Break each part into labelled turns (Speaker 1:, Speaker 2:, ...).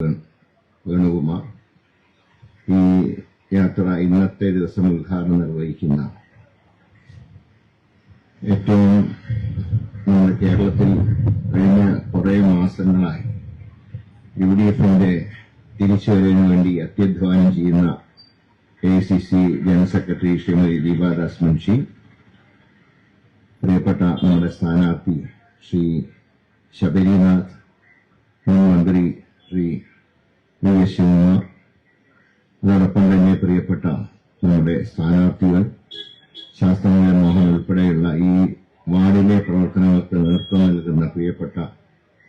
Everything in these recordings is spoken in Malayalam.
Speaker 1: വേണുകുമാർ ഈ യാത്ര ഇന്നത്തെ ദിവസം ഉദ്ഘാടനം നിർവഹിക്കുന്ന ഏറ്റവും നമ്മുടെ കേരളത്തിൽ കഴിഞ്ഞ കുറേ മാസങ്ങളായി യു ഡി എഫിന്റെ തിരിച്ചുവരവിന് വേണ്ടി അത്യധ്വാനം ചെയ്യുന്ന A C C general secretary Shrimati Deepadas Munshi പ്രിയപ്പെട്ട നമ്മുടെ സ്ഥാനാർത്ഥി ശ്രീ ശബരിനാഥ് മുൻ മന്ത്രി ശ്രീ വി എസ് അതോടൊപ്പം തന്നെ പ്രിയപ്പെട്ട നമ്മുടെ സ്ഥാനാർത്ഥികൾ ശാസ്ത്രജ്ഞ മോഹൻ ഉൾപ്പെടെയുള്ള ഈ വാർഡിലെ പ്രവർത്തനങ്ങൾക്ക് നേതൃത്വം നൽകുന്ന പ്രിയപ്പെട്ട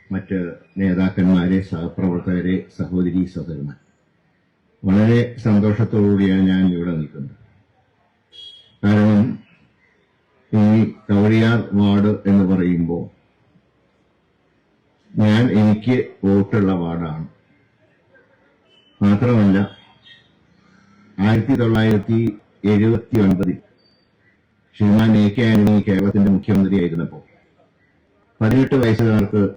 Speaker 1: മറ്റ് നേതാക്കന്മാരെ സഹപ്രവർത്തകരെ സഹോദരി സഹോദരന്മാർ വളരെ സന്തോഷത്തോടുകൂടിയാണ് ഞാൻ ഇവിടെ നിൽക്കുന്നത്. കാരണം ഈ കവടിയാർ വാർഡ് എന്ന് പറയുമ്പോൾ ഞാൻ എനിക്ക് വോട്ടുള്ള വാർഡാണ്. മാത്രമല്ല ആയിരത്തി തൊള്ളായിരത്തി എഴുപത്തി ഒൻപതിൽ ശ്രീമാൻ എ കെ ആന്റണി കേരളത്തിന്റെ മുഖ്യമന്ത്രിയായിരുന്നപ്പോൾ പതിനെട്ട് വയസ്സുകാർക്ക്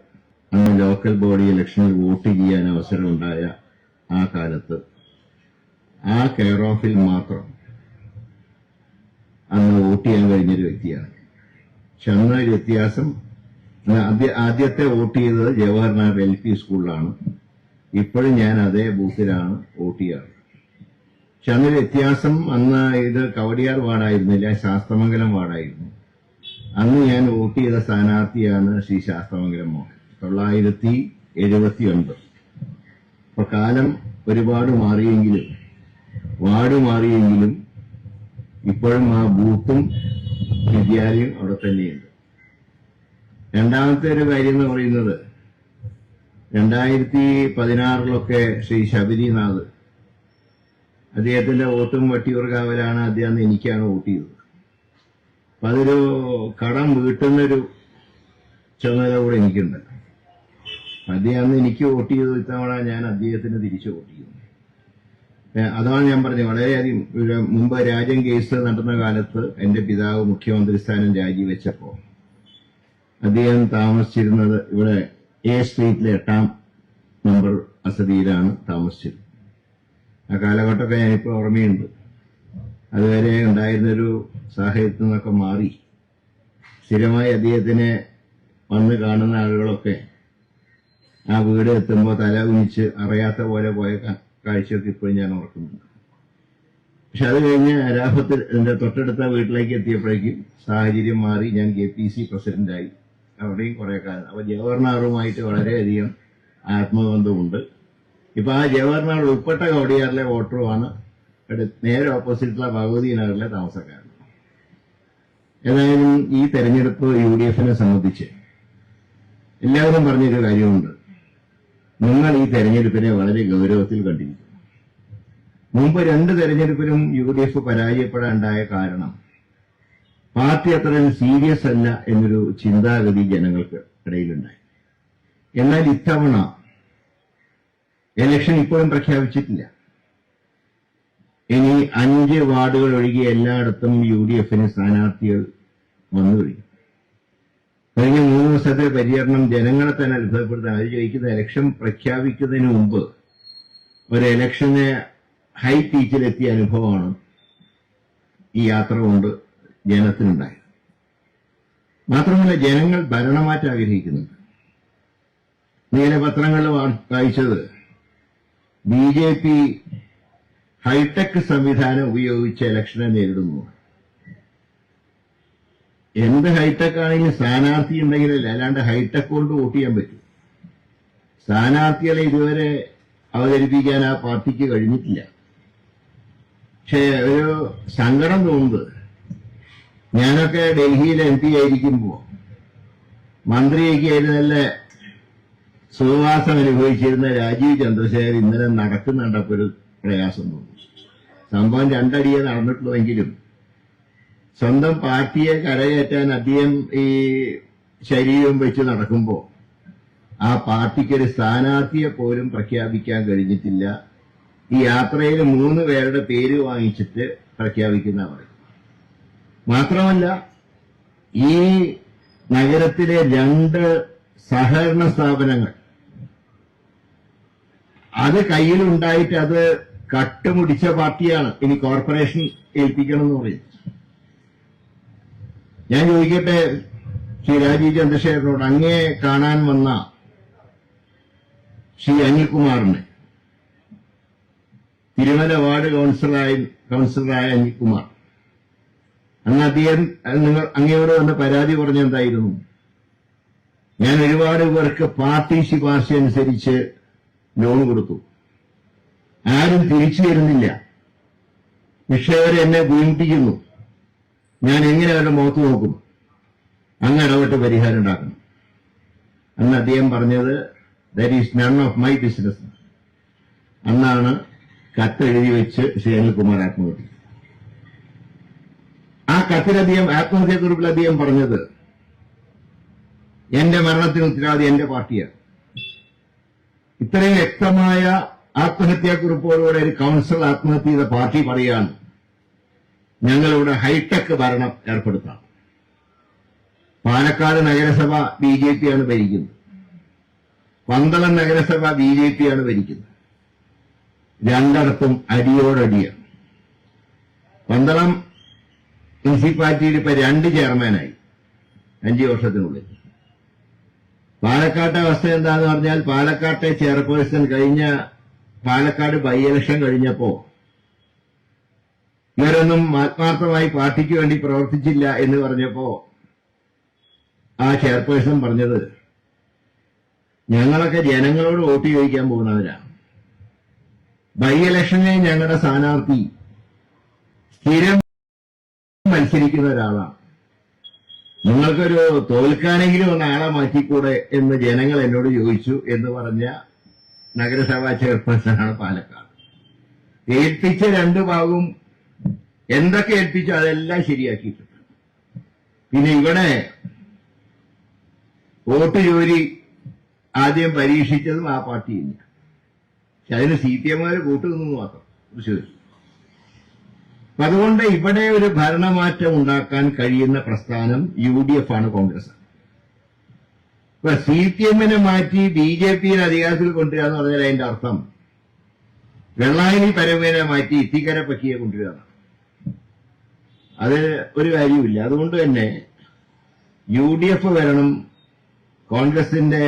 Speaker 1: അന്ന് ലോക്കൽ ബോഡി ഇലക്ഷനിൽ വോട്ട് ചെയ്യാൻ അവസരമുണ്ടായ ആ കാലത്ത് ആ കെയർ ഓഫിൽ മാത്രം അന്ന് വോട്ട് ചെയ്യാൻ കഴിഞ്ഞൊരു വ്യക്തിയാണ്. പക്ഷെ അന്ന് വ്യത്യാസം. ആദ്യ- ആദ്യത്തെ വോട്ട് ചെയ്തത് ജവഹർലാൽ എൽ പി സ്കൂളിലാണ്. ഇപ്പോഴും ഞാൻ അതേ ബൂത്തിലാണ് വോട്ട് ചെയ്യാറ് പക്ഷെ അന്നൊരു വ്യത്യാസം അന്ന് ഇത് കവടിയാർ വാർഡായിരുന്നില്ല ശാസ്ത്രമംഗലം വാർഡായിരുന്നു. അന്ന് ഞാൻ വോട്ട് ചെയ്ത സ്ഥാനാർത്ഥിയാണ് ശ്രീ ശാസ്ത്രമംഗലം മോഹൻ തൊള്ളായിരത്തി എഴുപത്തി ഒൻപത് അപ്പൊ കാലം ഒരുപാട് മാറിയെങ്കിലും വാർഡ് മാറിയെങ്കിലും ഇപ്പോഴും ആ ബൂത്തും വിദ്യാലയം അവിടെ തന്നെയുണ്ട്. രണ്ടാമത്തെ ഒരു കാര്യം എന്ന് പറയുന്നത് രണ്ടായിരത്തി പതിനാറിലൊക്കെ ശ്രീ ശബരിനാഥ് അദ്ദേഹത്തിന്റെ വോട്ടും വട്ടിയൂർക്കാവലാണ് അദ്ദേഹം എനിക്കാണ് വോട്ട് ചെയ്തത്. അപ്പൊ അതൊരു കടം വീട്ടുന്നൊരു ചുമതല കൂടെ എനിക്കുണ്ട്. അദ്ദേഹം എനിക്ക് വോട്ട് ചെയ്തു ഇത്തവണ ഞാൻ അദ്ദേഹത്തിന് തിരിച്ചു വോട്ട് ചെയ്യുന്നു. അതാണ് ഞാൻ പറഞ്ഞത്. വളരെയധികം മുമ്പ് രാജ്യം കേസ് നടന്ന കാലത്ത് എന്റെ പിതാവ് മുഖ്യമന്ത്രി സ്ഥാനം രാജിവെച്ചപ്പോ അദ്ദേഹം താമസിച്ചിരുന്നത് ഇവിടെ എ സ്ട്രീറ്റിലെ എട്ടാം നമ്പർ വസതിയിലാണ് താമസിച്ചത്. ആ കാലഘട്ടമൊക്കെ ഞാനിപ്പോൾ ഓർമ്മയുണ്ട്. അതുവരെ ഉണ്ടായിരുന്നൊരു സാഹചര്യത്തിൽ നിന്നൊക്കെ മാറി. സ്ഥിരമായി അദ്ദേഹത്തിനെ വന്ന് കാണുന്ന ആളുകളൊക്കെ ആ വീട് എത്തുമ്പോൾ തല കുനിച്ച് അറിയാത്ത പോലെ പോയ കാഴ്ചയൊക്കെ ഇപ്പോഴും ഞാൻ ഓർക്കുന്നുണ്ട്. പക്ഷെ അത് കഴിഞ്ഞ് രാഹത്തിൽ എന്റെ തൊട്ടടുത്ത വീട്ടിലേക്ക് എത്തിയപ്പോഴേക്കും സാഹചര്യം മാറി ഞാൻ കെ പി സി പ്രസിഡന്റായി. അവിടെയും കുറെ കാലം. അപ്പൊ ജവഹർനാറുമായിട്ട് വളരെയധികം ആത്മബന്ധമുണ്ട്. ഇപ്പൊ ആ ജവഹർലാൽ ഉൾപ്പെട്ട കവടിയാറിലെ വോട്ടറുമാണ് നേരെ ഓപ്പോസിറ്റുള്ള ഭഗവതി നഗറിലെ താമസക്കാരൻ. ഏതായാലും ഈ തെരഞ്ഞെടുപ്പ് യു ഡി എഫിനെ സംബന്ധിച്ച് എല്ലാവരും പറഞ്ഞൊരു കാര്യമുണ്ട്. നിങ്ങൾ ഈ തെരഞ്ഞെടുപ്പിനെ വളരെ ഗൗരവത്തിൽ കണ്ടിരിക്കുന്നു. മുമ്പ് രണ്ട് തെരഞ്ഞെടുപ്പിലും യു ഡി എഫ് പരാജയപ്പെടാനുണ്ടായ കാരണം പാർട്ടി അത്രയും സീരിയസ് അല്ല എന്നൊരു ചിന്താഗതി ജനങ്ങൾക്ക് ഇടയിലുണ്ടായി. എന്നാൽ ഇത്തവണ ഇലക്ഷൻ ഇപ്പോഴും പ്രഖ്യാപിച്ചിട്ടില്ല. ഇനി അഞ്ച് വാർഡുകൾ ഒഴികെ എല്ലായിടത്തും യു ഡി എഫിന് സ്ഥാനാർത്ഥികൾ വന്നു കഴിഞ്ഞു. കഴിഞ്ഞ മൂന്ന് ദിവസത്തെ പര്യടനം ജനങ്ങളെ തന്നെ അത്ഭുതപ്പെടുത്താൻ അത് ചോദിക്കുന്ന ഇലക്ഷൻ പ്രഖ്യാപിക്കുന്നതിന് മുമ്പ് ഒരു എലക്ഷന് ഹൈ പീച്ചിലെത്തിയ അനുഭവമാണ് ഈ യാത്ര കൊണ്ട് ജനത്തിനുണ്ടായത്. മാത്രമല്ല ജനങ്ങൾ ഭരണമാറ്റം ആഗ്രഹിക്കുന്നുണ്ട്. നീല പത്രങ്ങളിൽ വാ- വായിച്ചത് ബി ജെ പി ഹൈടെക് സംവിധാനം ഉപയോഗിച്ച് ഇലക്ഷനെ നേരിടുന്നു എന്ത് ഹൈടെക് ആണെങ്കിലും സ്ഥാനാർത്ഥി ഉണ്ടെങ്കിലല്ല അല്ലാണ്ട് ഹൈടെക് കൊണ്ട് വോട്ട് ചെയ്യാൻ പറ്റും. സ്ഥാനാർത്ഥികളെ ഇതുവരെ അവതരിപ്പിക്കാൻ ആ പാർട്ടിക്ക് കഴിഞ്ഞിട്ടില്ല. പക്ഷേ ഒരു സങ്കടം തോന്നുന്നത് ഞാനൊക്കെ ഡൽഹിയിൽ എം പി ആയിരിക്കുമ്പോ മന്ത്രിയൊക്കെ ആയിരുന്നല്ല സുഖവാസം അനുഭവിച്ചിരുന്ന രാജീവ് ചന്ദ്രശേഖർ ഇന്നലെ നടക്കുന്നുണ്ടപ്പോ ഒരു പ്രയാസം തോന്നി. സംഭവം രണ്ടടിയെ നടന്നിട്ടുള്ളതെങ്കിലും സ്വന്തം പാർട്ടിയെ കരയേറ്റാൻ അദ്ദേഹം ഈ ശരീരം വെച്ച് നടക്കുമ്പോ ആ പാർട്ടിക്കൊരു സ്ഥാനാർത്ഥിയെ പോലും പ്രഖ്യാപിക്കാൻ കഴിഞ്ഞിട്ടില്ല. ഈ യാത്രയിൽ മൂന്ന് പേരുടെ പേര് വാങ്ങിച്ചിട്ട് പ്രഖ്യാപിക്കുന്ന പറയും മാത്രമല്ല ഈ നഗരത്തിലെ രണ്ട് സഹകരണ സ്ഥാപനങ്ങൾ അത് കയ്യിലുണ്ടായിട്ട് അത് കട്ടുമുടിച്ച പാർട്ടിയാണ് ഇനി കോർപ്പറേഷൻ ഏൽപ്പിക്കണം എന്ന് പറയും ഞാൻ ചോദിക്കട്ടെ ശ്രീ രാജീവ് ചന്ദ്രശേഖരനോട് അങ്ങേ കാണാൻ വന്ന ശ്രീ അനിൽകുമാറിന് തിരുമല വാർഡ് കൗൺസിലറായി കൗൺസിലറായ അനിൽകുമാർ. അന്ന് അദ്ദേഹം നിങ്ങൾ അങ്ങയോട് വന്ന പരാതി പറഞ്ഞെന്തായിരുന്നു ഞാൻ ഒരുപാട് പേർക്ക് പാർട്ടി ശുപാർശ അനുസരിച്ച് ലോൺ കൊടുത്തു. ആരും തിരിച്ചു തരുന്നില്ല. നിക്ഷേപർ എന്നെ വീണ്ടിക്കുന്നു ഞാൻ എങ്ങനെ അവരുടെ മുഖത്ത് നോക്കും? അങ്ങ് ഇടപെട്ട് പരിഹാരം ഉണ്ടാക്കണം. അന്ന് അദ്ദേഹം പറഞ്ഞത് that is none of my business അന്നാണ് കത്തെഴുതി വെച്ച് ശ്രീ അനിൽകുമാർ ആത്മഹത്യ. ആ കത്തിലധികം ആത്മഹത്യക്കുറിപ്പിൽ അദ്ദേഹം പറഞ്ഞത് എന്റെ മരണത്തിന് ഉത്തരവാദി എന്റെ പാർട്ടിയാണ്. ഇത്രയും വ്യക്തമായ ആത്മഹത്യാക്കുറിപ്പോടുകൂടെ ഒരു കൗൺസിൽ ആത്മഹത്യ ചെയ്ത പാർട്ടി പറയാണ് ഞങ്ങളിവിടെ ഹൈടെക് ഭരണം ഏർപ്പെടുത്താം പാലക്കാട് നഗരസഭ ബി ജെ പിയാണ് ഭരിക്കുന്നത്. പന്തളം നഗരസഭ ബി ജെ പിയാണ് ഭരിക്കുന്നത്. രണ്ടിടത്തും അടിയോടടിയാണ്. പന്തളം മുനിസിപ്പാലിറ്റിയിൽ ഇപ്പൊ രണ്ട് ചെയർമാനായി. അഞ്ചു വർഷത്തിനുള്ളിൽ. പാലക്കാട്ടെ അവസ്ഥ എന്താന്ന് പറഞ്ഞാൽ പാലക്കാട്ടെ ചെയർപേഴ്സൺ കഴിഞ്ഞ പാലക്കാട് ബൈ ഇലക്ഷൻ കഴിഞ്ഞപ്പോ ഇവരൊന്നും ആത്മാർത്ഥമായി പാർട്ടിക്ക് വേണ്ടി പ്രവർത്തിച്ചില്ല എന്ന് പറഞ്ഞപ്പോ ആ ചെയർപേഴ്സൺ പറഞ്ഞത് ഞങ്ങളൊക്കെ ജനങ്ങളോട് വോട്ട് ചോദിക്കാൻ പോകുന്നവരാണ് ബൈ ഇലക്ഷനിൽ ഞങ്ങളുടെ സ്ഥാനാർത്ഥി സ്ഥിരം മത്സരിക്കുന്ന ഒരാളാണ്. നിങ്ങൾക്കൊരു തോൽക്കാനെങ്കിലും ആളെ മാറ്റിക്കൂടെ എന്ന് ജനങ്ങൾ എന്നോട് ചോദിച്ചു എന്ന് പറഞ്ഞ നഗരസഭാ ചെയർപേഴ്സണാണ് പാലക്കാട്. ഏൽപ്പിച്ച രണ്ട് ഭാഗവും എന്തൊക്കെ ഏൽപ്പിച്ചോ അതെല്ലാം ശരിയാക്കിയിട്ടുണ്ട്. പിന്നെ ഇവിടെ വോട്ട് ജോലി ആദ്യം പരീക്ഷിച്ചതും ആ പാർട്ടി തന്നെയാണ് പക്ഷെ അതിന് സി പി എമ്മാര് കൂട്ടുനിന്നു മാത്രം. അപ്പൊ അതുകൊണ്ട് ഇവിടെ ഒരു ഭരണമാറ്റം ഉണ്ടാക്കാൻ കഴിയുന്ന പ്രസ്ഥാനം യു ഡി എഫ് ആണ് കോൺഗ്രസ്. ഇപ്പൊ സി പി എമ്മിനെ മാറ്റി ബി ജെ പിയെ അധികാരത്തിൽ കൊണ്ടുവരിക എന്ന് പറഞ്ഞാൽ അതിന്റെ അർത്ഥം വെള്ളായണി പരമേനെ മാറ്റി ഇത്തിക്കര പക്കിയെ കൊണ്ടുവരിക അത് ഒരു കാര്യമില്ല അതുകൊണ്ട് തന്നെ യു ഡി എഫ് വരണം കോൺഗ്രസിന്റെ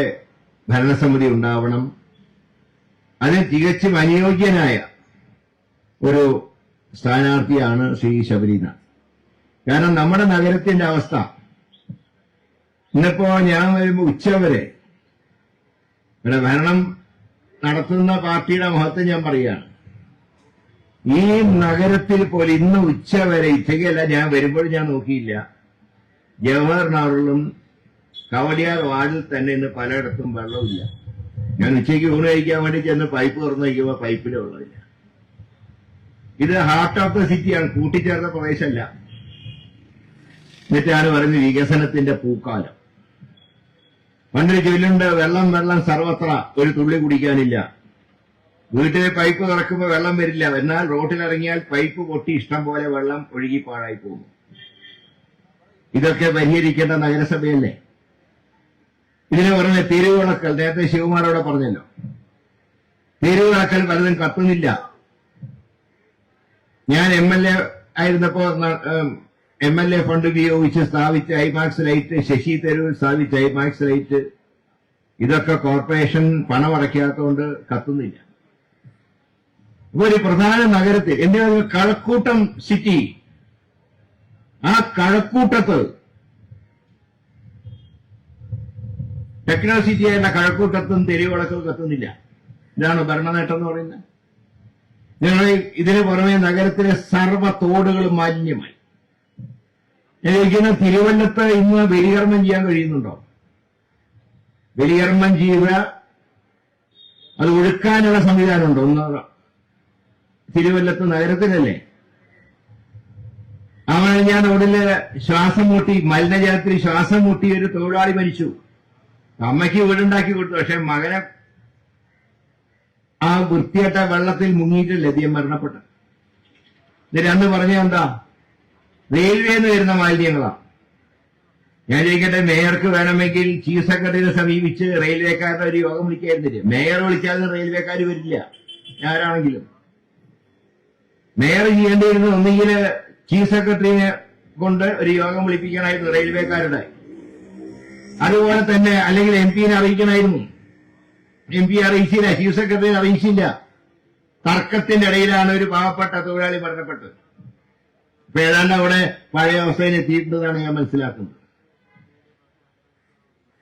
Speaker 1: ഭരണസമിതി ഉണ്ടാവണം അതിന് തികച്ചും അനുയോജ്യനായ ഒരു സ്ഥാനാർത്ഥിയാണ് ശ്രീ ശബരിനാഥ് കാരണം നമ്മുടെ നഗരത്തിന്റെ അവസ്ഥ. ഇന്നിപ്പോ ഞാൻ വരുമ്പോ ഉച്ചവരെ ഇവിടെ ഭരണം നടത്തുന്ന പാർട്ടിയുടെ മഹത്വം ഞാൻ പറയുകയാണ്. ഈ നഗരത്തിൽ പോലെ ഇന്ന് ഉച്ച വരെ ഇച്ചയ്ക്കല്ല ഞാൻ വരുമ്പോൾ ഞാൻ നോക്കിയില്ല. ജവഹർ കവടിയാർ വാർഡിൽ തന്നെ ഇന്ന് പലയിടത്തും വെള്ളമില്ല. ഞാൻ ഉച്ചയ്ക്ക് ഊണ് കഴിക്കാൻ വേണ്ടി ചെന്ന് പൈപ്പ് തുറന്നു വയ്ക്കുമ്പോൾ പൈപ്പിൽ വെള്ളമില്ല ഇത് ഹാർട്ട് ഓഫ് ദ സിറ്റിയാണ് കൂട്ടിച്ചേർന്ന പ്രദേശമല്ല. എന്നിട്ടാണ് പറയുന്നത് വികസനത്തിന്റെ പൂക്കാലം. പണ്ടൊരു ചൊല്ലുണ്ട് വെള്ളം വെള്ളം സർവത്ര. ഒരു തുള്ളി കുടിക്കാനില്ല. വീട്ടിലെ പൈപ്പ് തുറക്കുമ്പോൾ വെള്ളം വരില്ല. എന്നാൽ റോട്ടിലിറങ്ങിയാൽ പൈപ്പ് പൊട്ടി ഇഷ്ടം പോലെ വെള്ളം ഒഴുകി പാഴായി പോകും. ഇതൊക്കെ പരിഹരിക്കേണ്ട നഗരസഭയല്ലേ? ഇതിന് പറഞ്ഞ തെരുവിളക്കൽ നേരത്തെ ശിവകുമാരോടെ പറഞ്ഞല്ലോ. തെരുവിളക്കൽ പലതും കത്തുന്നില്ല. ഞാൻ എം എൽ എ ആയിരുന്നപ്പോ എം എൽ എ ഫണ്ട് ഉപയോഗിച്ച് സ്ഥാപിച്ച ഐമാക്സ് ലൈറ്റ് ശശി തരൂർ സ്ഥാപിച്ച ഐമാക്സ് ലൈറ്റ്. ഇതൊക്കെ കോർപ്പറേഷൻ പണം അടയ്ക്കാത്തതുകൊണ്ട് കത്തുന്നില്ല. ഒരു പ്രധാന നഗരത്തിൽ എന്റെ കഴക്കൂട്ടം സിറ്റി ആ കഴക്കൂട്ടത്ത്. ടെക്നോ സിറ്റി ആയിരുന്ന കഴക്കൂട്ടത്തും തെരുവിളക്കും കത്തുന്നില്ല. ഇതാണ് ഭരണനേട്ടം എന്ന് പറയുന്നത്? നിങ്ങൾ ഇതിന് പുറമെ നഗരത്തിലെ സർവ തോടുകളും മാലിന്യമായി. എനിക്കിന്ന് തിരുവല്ലത്ത് ഇന്ന് ബലികർമ്മം ചെയ്യാൻ കഴിയുന്നുണ്ടോ? ബലികർമ്മം ചെയ്യുക അത് ഒഴുക്കാനുള്ള സംവിധാനമുണ്ടോ? ഒന്ന് തിരുവല്ലത്ത് നഗരത്തിലല്ലേ? അവനെ ഞാൻ അവിടെ ശ്വാസം മുട്ടി മലിനജലത്തിൽ ശ്വാസം മുട്ടി ഒരു തൊഴിലാളി മരിച്ചു. അമ്മയ്ക്ക് വീടുണ്ടാക്കി കൊടുത്തു പക്ഷെ മകനെ ആ വൃത്തിയായിട്ട വെള്ളത്തിൽ മുങ്ങിയിട്ട് അധികം മരണപ്പെട്ട. എന്നിട്ട് അന്ന് പറഞ്ഞ എന്താ? റെയിൽവേന്ന് വരുന്ന മാലിന്യങ്ങളാ. ഞാൻ ചോദിക്കട്ടെ മേയർക്ക് വേണമെങ്കിൽ ചീഫ് സെക്രട്ടറിയെ സമീപിച്ച് റെയിൽവേക്കാരുടെ ഒരു യോഗം വിളിക്കായിരുന്നില്ല മേയർ വിളിച്ചാലും റെയിൽവേക്കാർ വരില്ല. ആരാണെങ്കിലും മേയർ ചെയ്യേണ്ടിയിരുന്നത് ഒന്നുകിൽ ചീഫ് സെക്രട്ടറിയെ കൊണ്ട് ഒരു യോഗം വിളിപ്പിക്കണമായിരുന്നു റെയിൽവേക്കാരുടെ. അതുപോലെ തന്നെ അല്ലെങ്കിൽ എം പിനെ അറിയിക്കണമായിരുന്നു. എം പി അറിയിച്ചില്ല ചീഫ് സെക്രട്ടറി അറിയിച്ചില്ല തർക്കത്തിന്റെ ഇടയിലാണ് ഒരു പാവപ്പെട്ട തൊഴിലാളി മരണപ്പെട്ടത്. ഇപ്പൊ ഏതാണ്ട് അവിടെ പഴയ അവസ്ഥയിൽ എത്തിയിട്ടുണ്ടെന്നാണ് ഞാൻ മനസ്സിലാക്കുന്നത്.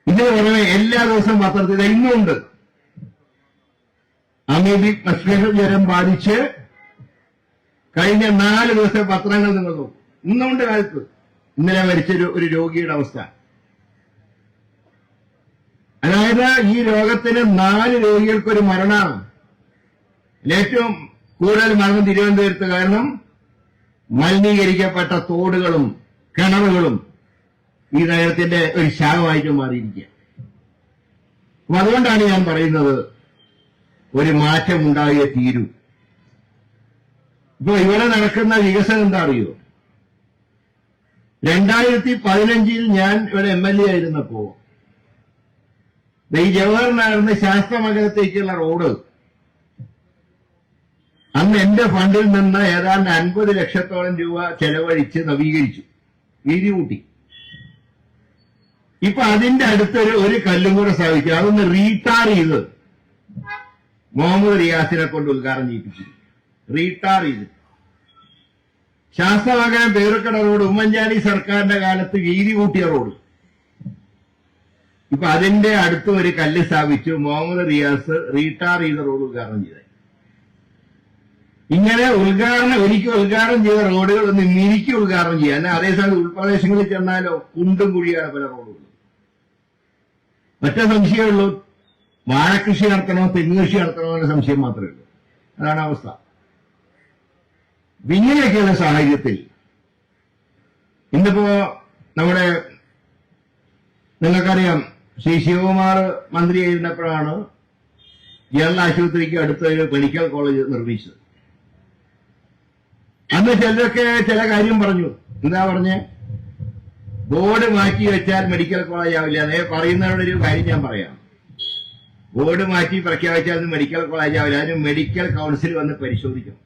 Speaker 1: ഇതിന് പുറമെ എല്ലാ ദിവസവും പത്രത്തിൽ ഇന്നുണ്ട് അമീബിക് മസ്തിഷ്ക ജ്വരം ബാധിച്ച് കഴിഞ്ഞ നാല് ദിവസത്തെ പത്രങ്ങൾ നിങ്ങൾ നോക്കും. ഇന്നുണ്ട് കാലത്ത് ഇന്നലെ മരിച്ചൊരു ഒരു രോഗിയുടെ അവസ്ഥ. അതായത് ഈ രോഗത്തിന് നാല് രോഗികൾക്കൊരു മരണമാണ് ഏറ്റവും കൂടുതൽ മരണം തിരുവനന്തപുരത്ത് കാരണം മലിനീകരിക്കപ്പെട്ട തോടുകളും കിണറുകളും ഈ നഗരത്തിന്റെ ഒരു ശാഖമായിട്ട് മാറിയിരിക്കുക അപ്പൊ അതുകൊണ്ടാണ് ഞാൻ പറയുന്നത് ഒരു മാറ്റം ഉണ്ടായേ തീരൂ. ഇപ്പൊ ഇവിടെ നടക്കുന്ന വികസനം എന്താ അറിയോ? രണ്ടായിരത്തി പതിനഞ്ചിൽ ഞാൻ ഇവിടെ എം എൽ എ ആയിരുന്നപ്പോ ഈ ജവഹർലാലിന് ശാസ്ത്രമംഗലത്തേക്കുള്ള റോഡ്. അന്ന് എന്റെ ഫണ്ടിൽ നിന്ന് ഏതാണ്ട് അൻപത് ലക്ഷത്തോളം രൂപ ചെലവഴിച്ച് നവീകരിച്ചു. വീതി കൂട്ടി. ഇപ്പൊ അതിന്റെ അടുത്തൊരു ഒരു കല്ലും കൂടെ സ്ഥാപിച്ചു അതൊന്ന് റീടാർ ചെയ്ത് മുഹമ്മദ് റിയാസിനെ കൊണ്ട് ഉദ്ഘാടനം ചെയ്യിപ്പിച്ചു റീടാർ ചെയ്ത്. ശാസ്ത്രമംഗലം പേരുക്കട റോഡ് ഉമ്മൻചാണ്ടി സർക്കാരിന്റെ കാലത്ത് വീതി കൂട്ടിയ റോഡ്. ഇപ്പൊ അതിന്റെ അടുത്ത് ഒരു കല്ല് സ്ഥാപിച്ചു മുഹമ്മദ് റിയാസ് റീട്ടാർ ചെയ്ത റോഡ് ഉദ്ഘാടനം ചെയ്ത ഇങ്ങനെ ഉദ്ഘാടനം ഒരിക്കൽ ഉദ്ഘാടനം ചെയ്ത റോഡുകൾ ഒന്ന് മിനിക്ക് ഉദ്ഘാടനം ചെയ്യാൻ അതേസമയം ഉൾപ്രദേശങ്ങളിൽ ചെന്നാലോ കുണ്ടും കുഴിയാണ് പല റോഡുകളും. ഒറ്റ സംശയമുള്ളൂ വാഴകൃഷി നടത്തണോ തെങ്ങ് കൃഷി നടത്തണോ എന്ന സംശയം മാത്രമേ ഉള്ളൂ. അതാണ് അവസ്ഥ. ഇങ്ങനെയൊക്കെയുള്ള സാഹചര്യത്തിൽ ഇന്നിപ്പോ നമ്മുടെ നിങ്ങൾക്കറിയാം ശ്രീ ശിവകുമാർ മന്ത്രിയായിരുന്നപ്പോഴാണ് ജനറൽ ആശുപത്രിക്ക് അടുത്ത ഒരു മെഡിക്കൽ കോളേജ് നിർമ്മിച്ചത്. അന്ന് ചിലരൊക്കെ ചില കാര്യം പറഞ്ഞു. എന്താ പറഞ്ഞേ? ബോർഡ് മാറ്റി വെച്ചാൽ മെഡിക്കൽ കോളേജ് ആവില്ല. അതേ പറയുന്നവരുടെ ഒരു കാര്യം ഞാൻ പറയാം. ബോർഡ് മാറ്റി പ്രഖ്യാപിച്ചാൽ അത് മെഡിക്കൽ കോളേജ് ആവില്ല. അതിന് മെഡിക്കൽ കൗൺസിൽ വന്ന് പരിശോധിക്കും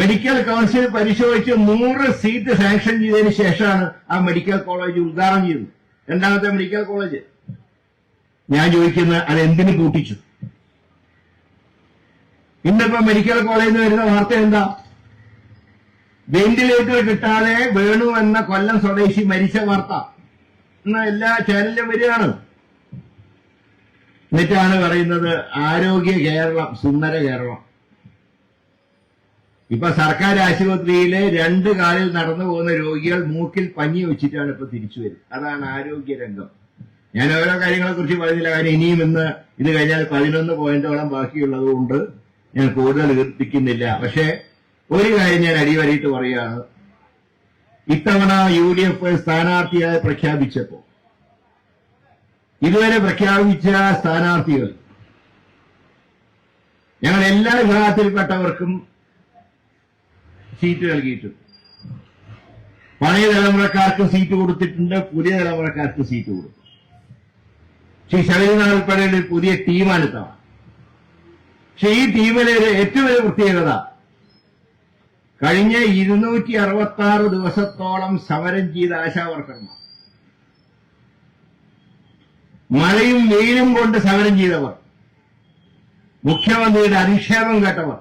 Speaker 1: മെഡിക്കൽ കൗൺസിൽ പരിശോധിച്ച് നൂറ് സീറ്റ് സാങ്ഷൻ ചെയ്തതിന് ശേഷമാണ് ആ മെഡിക്കൽ കോളേജ് ഉദ്ഘാടനം ചെയ്യുന്നത് രണ്ടാമത്തെ മെഡിക്കൽ കോളേജ്. ഞാൻ ചോദിക്കുന്ന അത് എന്തിനു കൂട്ടിച്ചു ഇന്നിപ്പോ മെഡിക്കൽ കോളേജിൽ നിന്ന് വരുന്ന വാർത്ത എന്താ? വെന്റിലേറ്റർ കിട്ടാതെ വേണു എന്ന കൊല്ലം സ്വദേശി മരിച്ച വാർത്ത. എന്ന എല്ലാ ചാനലിലും വരികയാണ്. എന്നിട്ടാണ് പറയുന്നത് ആരോഗ്യ കേരളം സുന്ദര കേരളം. ഇപ്പൊ സർക്കാർ ആശുപത്രിയിലെ രണ്ട് കാലിൽ നടന്നു പോകുന്ന രോഗികൾ മൂക്കിൽ പഞ്ഞി വെച്ചിട്ടാണ് ഇപ്പൊ തിരിച്ചു വരുന്നത്. അതാണ് ആരോഗ്യ രംഗം. ഞാൻ ഓരോ കാര്യങ്ങളെ കുറിച്ച് പറഞ്ഞില്ല കാരണം ഇനിയും ഇന്ന് ഇത് കഴിഞ്ഞാൽ പതിനൊന്ന് പോയിന്റോളം ബാക്കിയുള്ളത് കൊണ്ട് ഞാൻ കൂടുതൽ ഈർപ്പിക്കുന്നില്ല പക്ഷേ ഒരു കാര്യം ഞാൻ അടിവരയിട്ട് പറയുകയാണ്. ഇത്തവണ യു ഡി എഫ് സ്ഥാനാർത്ഥിയായി പ്രഖ്യാപിച്ചപ്പോ ഇതുവരെ പ്രഖ്യാപിച്ച സ്ഥാനാർത്ഥികൾ ഞങ്ങൾ എല്ലാ വിഭാഗത്തിൽപ്പെട്ടവർക്കും സീറ്റ് നൽകിയിട്ടുണ്ട് പഴയ തലമുറക്കാർക്ക് സീറ്റ് കൊടുത്തിട്ടുണ്ട് പുതിയ തലമുറക്കാർക്ക് സീറ്റ് കൊടുത്തു. ശ്രീ ശബരിനാഥ് ഉൾപ്പെടെയുള്ള പുതിയ ടീമാണ് ഇത്തവണ പക്ഷെ ഈ ടീമിലെ ഏറ്റവും വലിയ പ്രത്യേകത കഴിഞ്ഞ ഇരുന്നൂറ്റി അറുപത്തി ആറ് ദിവസത്തോളം സമരം ചെയ്ത ആശാവർക്കർമാർ. മഴയും വെയിലും കൊണ്ട് സമരം ചെയ്തവർ. മുഖ്യമന്ത്രിയുടെ അധിക്ഷേപം കേട്ടവർ.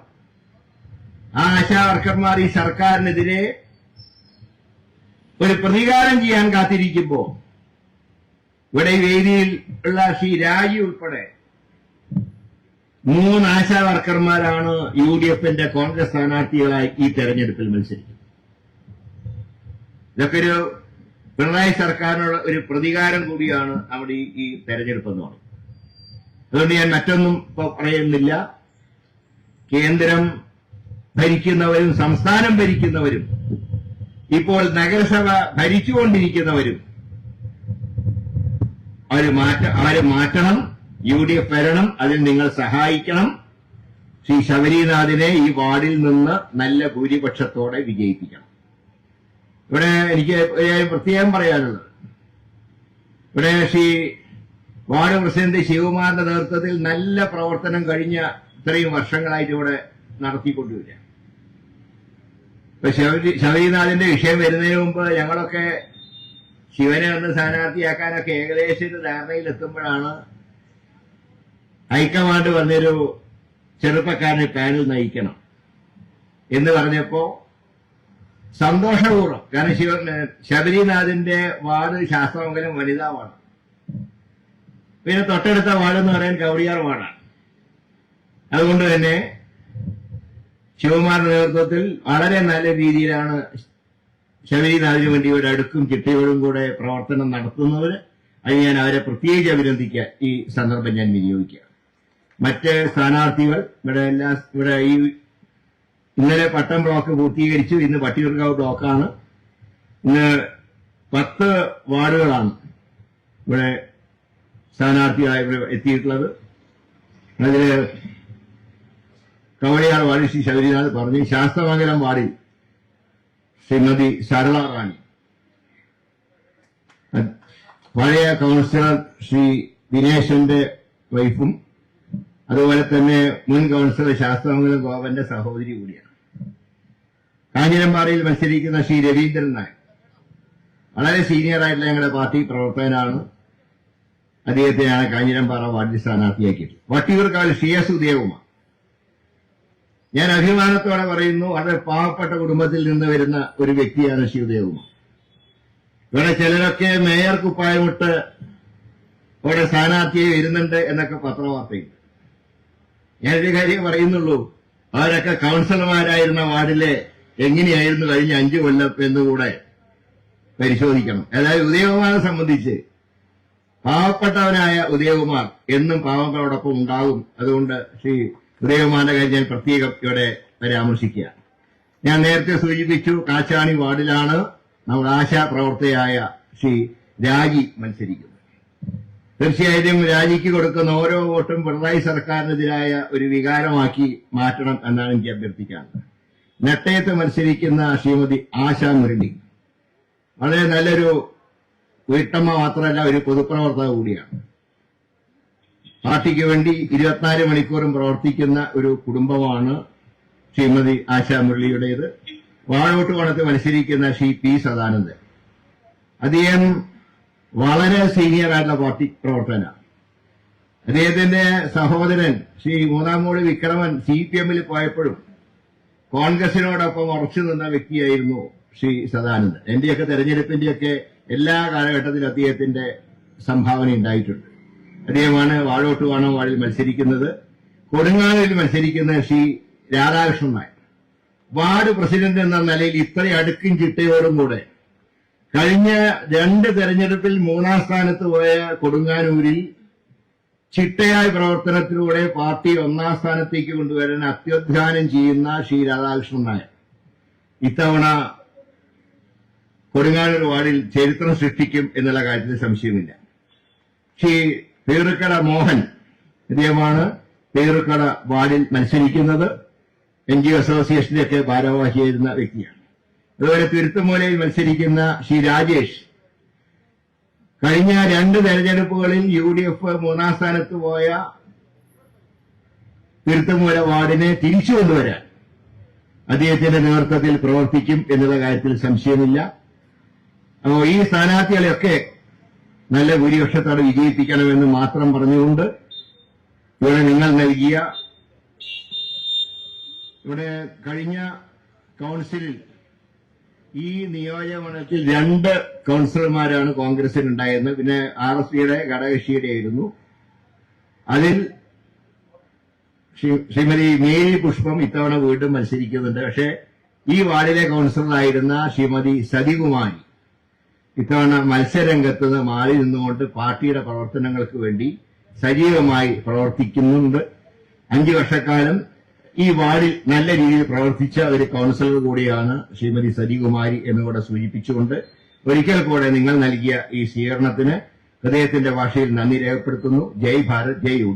Speaker 1: ആ ആശാവർക്കർമാർ ഈ സർക്കാരിനെതിരെ ഒരു പ്രതികാരം ചെയ്യാൻ കാത്തിരിക്കുമ്പോ ഇവിടെ വേദിയിൽ ഉള്ള ശ്രീ രാജി ഉൾപ്പെടെ മൂന്ന് ആശാ വർക്കർമാരാണ് യു ഡി എഫിന്റെ കോൺഗ്രസ് സ്ഥാനാർത്ഥികളായി ഈ തെരഞ്ഞെടുപ്പിൽ മത്സരിക്കുന്നത്. ഇതൊക്കെ ഒരു പിണറായി സർക്കാരിനുള്ള ഒരു പ്രതികാരം കൂടിയാണ് അവിടെ ഈ- തെരഞ്ഞെടുപ്പ് എന്ന് പറയുന്നത്. അതുകൊണ്ട് ഞാൻ മറ്റൊന്നും പറയുന്നില്ല. കേന്ദ്രം ഭരിക്കുന്നവരും സംസ്ഥാനം ഭരിക്കുന്നവരും ഇപ്പോൾ നഗരസഭ ഭരിച്ചുകൊണ്ടിരിക്കുന്നവരും അവർ മാറ്റ അവരെ മാറ്റണം യു ഡി എഫ് വരണം അതിൽ നിങ്ങൾ സഹായിക്കണം. ശ്രീ ശബരിനാഥിനെ ഈ വാർഡിൽ നിന്ന് നല്ല ഭൂരിപക്ഷത്തോടെ വിജയിപ്പിക്കണം. ഇവിടെ എനിക്ക് പ്രത്യേകം പറയാനുള്ളത്. ഇവിടെ ശ്രീ വാർഡ് പ്രസിഡന്റ് ശിവകുമാറിന്റെ നേതൃത്വത്തിൽ നല്ല പ്രവർത്തനം കഴിഞ്ഞ ഇത്രയും വർഷങ്ങളായിട്ട് ഇവിടെ നടത്തിക്കൊണ്ടുവരിക ഇപ്പൊ ശബരി ശബരിനാഥിന്റെ വിഷയം വരുന്നതിന് മുമ്പ് ഞങ്ങളൊക്കെ ശിവനെ ഒന്ന് സ്ഥാനാർത്ഥിയാക്കാനൊക്കെ ഏകദേശം ഒരു ധാരണയിൽ എത്തുമ്പോഴാണ് ഹൈക്കമാൻഡ് വന്നൊരു ചെറുപ്പക്കാരനെ പാനൽ നയിക്കണം എന്ന് പറഞ്ഞപ്പോ സന്തോഷപൂർവം കാരണം ശിവ ശബരിനാഥിന്റെ വാർഡ് ശാസ്ത്രമംഗലം വനിതാ വാർഡ്. പിന്നെ തൊട്ടടുത്ത വാർഡ് എന്ന് പറയാൻ കവടിയാർ വാർഡാണ്. അതുകൊണ്ട് തന്നെ ശിവകുമാറിന്റെ നേതൃത്വത്തിൽ വളരെ നല്ല രീതിയിലാണ് ശബരിനാഥിന് വേണ്ടി ഒരു അടുക്കും ചിട്ടയോടും കൂടെ പ്രവർത്തനം നടത്തുന്നവര്. അത് ഞാൻ അവരെ പ്രത്യേകിച്ച് അഭിനന്ദിക്കാൻ ഈ സന്ദർഭം ഞാൻ വിനിയോഗിക്കുക. മറ്റ് സ്ഥാനാർത്ഥികൾ ഇവിടെ എല്ലാ ഇവിടെ ഈ ഇന്നലെ പട്ടം ബ്ലോക്ക് പൂർത്തീകരിച്ചു. ഇന്ന് പട്ടിയൂർക്കാവ് ബ്ലോക്കാണ്. ഇന്ന് പത്ത് വാർഡുകളാണ് ഇവിടെ സ്ഥാനാർത്ഥികളായി ഇവിടെ എത്തിയിട്ടുള്ളത്. അതിൽ കവടിയാർ വാടി ശ്രീ ശബരിനാഥ് പറഞ്ഞു ശാസ്ത്രമംഗലം വാടി ശ്രീമതി സരള റാണി. പഴയ കൗൺസിലർ ശ്രീ ദിനേശന്റെ വൈഫും അതുപോലെ തന്നെ മുൻ കൗൺസിലർ ശാസ്ത്രമംഗലം ഗോപന്റെ സഹോദരി കൂടിയാണ്. കാഞ്ഞിരമ്പാറയിൽ മത്സരിക്കുന്ന ശ്രീ രവീന്ദ്രൻ നായർ. വളരെ സീനിയർ ആയിട്ടുള്ള ഞങ്ങളുടെ പാർട്ടി പ്രവർത്തകനാണ്. അദ്ദേഹത്തെയാണ് കാഞ്ഞിരമ്പാറ വാർഡിൽ സ്ഥാനാർത്ഥിയാക്കിയത്. വട്ടിയൂർക്കാവിൽ ശ്രീ എസ് ഉദയകുമാർ. ഞാൻ അഭിമാനത്തോടെ പറയുന്നു വളരെ പാവപ്പെട്ട കുടുംബത്തിൽ നിന്ന് വരുന്ന ഒരു വ്യക്തിയാണ് ശ്രീ ഉദയകുമാർ. ഇവിടെ ചിലരൊക്കെ മേയർ കുപ്പായമിട്ട് ഇവിടെ സ്ഥാനാർത്ഥിയെ വരുന്നുണ്ട് എന്നൊക്കെ പത്രവാർത്തയുണ്ട്. ഞാനൊരു കാര്യം പറയുന്നുള്ളൂ അവരൊക്കെ കൗൺസിലർമാരായിരുന്ന വാർഡിലെ എങ്ങനെയായിരുന്നു കഴിഞ്ഞ അഞ്ചു കൊല്ലം എന്നുകൂടെ പരിശോധിക്കണം. അതായത് ഉദയകുമാറിനെ സംബന്ധിച്ച് പാവപ്പെട്ടവനായ ഉദയകുമാർ എന്നും പാവങ്ങളോടൊപ്പം ഉണ്ടാകും. അതുകൊണ്ട് ശ്രീ ഉദയകുമാറിന്റെ കാര്യം ഞാൻ പ്രത്യേകം ഇവിടെ പരാമർശിക്കുക. ഞാൻ നേരത്തെ സൂചിപ്പിച്ചു കാച്ചാണി വാർഡിലാണ് നമ്മുടെ ആശാ പ്രവർത്തകയായ ശ്രീ രാജി മത്സരിക്കുന്നത്. തീർച്ചയായിട്ടും രാജിക്ക് കൊടുക്കുന്ന ഓരോ വോട്ടും പിണറായി സർക്കാരിനെതിരായ ഒരു വികാരമാക്കി മാറ്റണം എന്നാണ് എനിക്ക് അഭ്യർത്ഥിക്കാനുള്ളത് നെട്ടയത്ത് മത്സരിക്കുന്ന ശ്രീമതി ആശാ മുരളി വളരെ നല്ലൊരു വീട്ടമ്മ മാത്രമല്ല ഒരു പൊതുപ്രവർത്തക കൂടിയാണ്. പാർട്ടിക്ക് വേണ്ടി ഇരുപത്തിനാല് മണിക്കൂറും പ്രവർത്തിക്കുന്ന ഒരു കുടുംബമാണ് ശ്രീമതി ആശാ മുരളിയുടേത്. വാഴോട്ട് കോണത്ത് മത്സരിക്കുന്ന ശ്രീ പി സദാനന്ദൻ. അദ്ദേഹം വളരെ സീനിയർ ആയിട്ടുള്ള പാർട്ടി പ്രവർത്തന അദ്ദേഹത്തിന്റെ സഹോദരൻ ശ്രീ മൂന്നാമൂട് വിക്രമൻ സി പി എമ്മിൽ പോയപ്പോഴും കോൺഗ്രസിനോടൊപ്പം ഉറച്ചു നിന്ന വ്യക്തിയായിരുന്നു ശ്രീ സദാനന്ദൻ. എന്റെയൊക്കെ തെരഞ്ഞെടുപ്പിന്റെയൊക്കെ എല്ലാ കാലഘട്ടത്തിലും അദ്ദേഹത്തിന്റെ സംഭാവന ഉണ്ടായിട്ടുണ്ട്. അദ്ദേഹമാണ് വാഴോട്ട് വാണോ വാർഡിൽ മത്സരിക്കുന്നത്. കൊടുങ്ങാലിൽ മത്സരിക്കുന്ന ശ്രീ രാധാകൃഷ്ണൻ നായർ. വാർഡ് പ്രസിഡന്റ് എന്ന നിലയിൽ ഇത്രയും അടുക്കും ചിട്ടയോടും കൂടെ കഴിഞ്ഞ രണ്ട് തെരഞ്ഞെടുപ്പിൽ മൂന്നാം സ്ഥാനത്ത് പോയ കൊടുങ്ങാനൂരിൽ ചിട്ടയായ പ്രവർത്തനത്തിലൂടെ പാർട്ടി ഒന്നാം സ്ഥാനത്തേക്ക് കൊണ്ടുവരാൻ അത്യുദ്ധാനം ചെയ്യുന്ന ശ്രീ രാധാകൃഷ്ണൻ നായർ. ഇത്തവണ കൊടുങ്ങാനൂർ വാർഡിൽ ചരിത്രം സൃഷ്ടിക്കും എന്നുള്ള കാര്യത്തിൽ സംശയമില്ല. ശ്രീ പേറുക്കട മോഹൻ ഇദ്ദേഹമാണ് പേറുക്കട വാർഡിൽ മത്സരിക്കുന്നത്. എൻ ജി ഒ അസോസിയേഷനിലൊക്കെ ഭാരവാഹിയായിരുന്ന വ്യക്തിയാണ്. അതുപോലെ തിരുത്തുമൂലയിൽ മത്സരിക്കുന്ന ശ്രീ രാജേഷ് കഴിഞ്ഞ രണ്ട് തെരഞ്ഞെടുപ്പുകളിൽ യു ഡി എഫ് മൂന്നാം സ്ഥാനത്ത് പോയ തിരുത്തുമൂല വാർഡിനെ തിരിച്ചു കൊണ്ടുവരാൻ അദ്ദേഹത്തിന്റെ നേതൃത്വത്തിൽ പ്രവർത്തിക്കും എന്നുള്ള കാര്യത്തിൽ സംശയമില്ല. അപ്പോൾ ഈ സ്ഥാനാർത്ഥികളെയൊക്കെ നല്ല ഭൂരിപക്ഷത്തോടെ വിജയിപ്പിക്കണമെന്ന് മാത്രം പറഞ്ഞുകൊണ്ട് ഇവിടെ നിങ്ങൾ നൽകിയ ഇവിടെ കഴിഞ്ഞ കൌൺസിലിൽ ഈ നിയോജകമണ്ഡലത്തിൽ രണ്ട് കൌൺസിലർമാരാണ് കോൺഗ്രസിനുണ്ടായിരുന്നത് പിന്നെ ആർ എസ് പിയുടെ ഘടകകക്ഷിയുടെ ആയിരുന്നു. അതിൽ ശ്രീമതി മേരി പുഷ്പം ഇത്തവണ വീണ്ടും മത്സരിക്കുന്നുണ്ട്. പക്ഷേ ഈ വാർഡിലെ കൌൺസിലറായിരുന്ന ശ്രീമതി സതികുമാരി ഇത്തവണ മത്സരരംഗത്ത് നിന്ന് മാറി നിന്നുകൊണ്ട് പാർട്ടിയുടെ പ്രവർത്തനങ്ങൾക്ക് വേണ്ടി സജീവമായി പ്രവർത്തിക്കുന്നുണ്ട്. അഞ്ചു വർഷക്കാലം ഈ വാർഡിൽ നല്ല രീതിയിൽ പ്രവർത്തിച്ച ഒരു കൌൺസിലർ കൂടിയാണ് ശ്രീമതി സജികുമാരി എന്നുകൂടെ സൂചിപ്പിച്ചുകൊണ്ട് ഒരിക്കൽ കൂടെ നിങ്ങൾ നൽകിയ ഈ സ്വീകരണത്തിന് ഹൃദയത്തിന്റെ ഭാഷയിൽ നന്ദി രേഖപ്പെടുത്തുന്നു. ജയ് ഭാരത് ജയ് യു